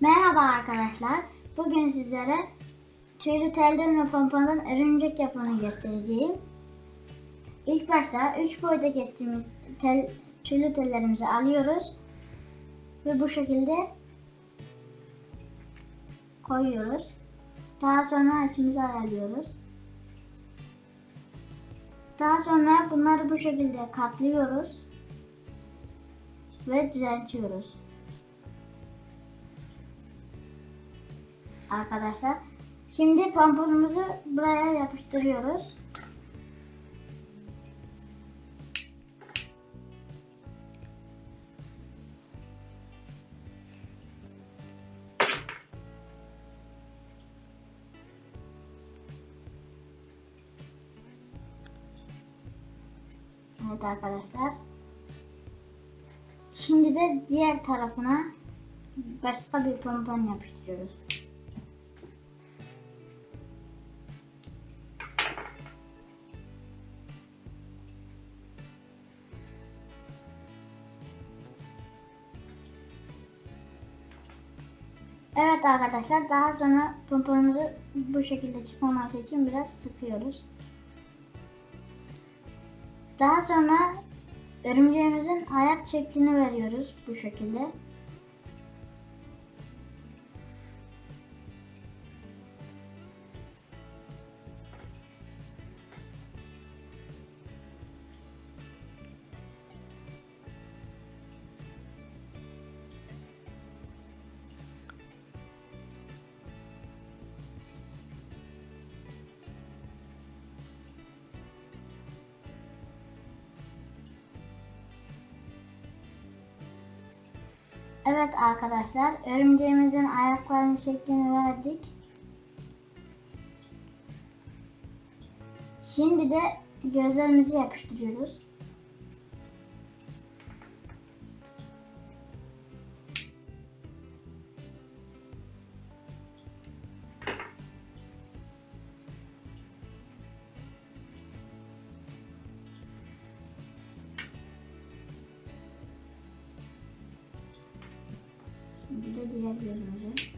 Merhaba arkadaşlar. Bugün sizlere tüylü telden ve pompondan örümcek yapımını göstereceğim. İlk başta 3 boyda kestiğimiz tel, tüylü tellerimizi alıyoruz. Ve bu şekilde koyuyoruz. Daha sonra açımızı ayarlıyoruz. Daha sonra bunları bu şekilde katlıyoruz. Ve düzeltiyoruz. Arkadaşlar. Şimdi pomponumuzu buraya yapıştırıyoruz. Evet arkadaşlar. Şimdi de diğer tarafına başka bir pompon yapıştırıyoruz. Evet arkadaşlar daha sonra pomponumuzu bu şekilde çıkmaması için biraz sıkıyoruz. Daha sonra örümceğimizin ayak şeklini veriyoruz bu şekilde. Evet arkadaşlar örümceğimizin ayaklarının şeklini verdik. Şimdi de gözlerimizi yapıştırıyoruz. Bir de diğer gözümüzü.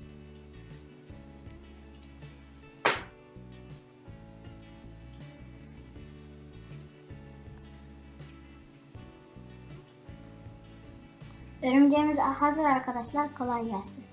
Örümceğimiz hazır arkadaşlar. Kolay gelsin.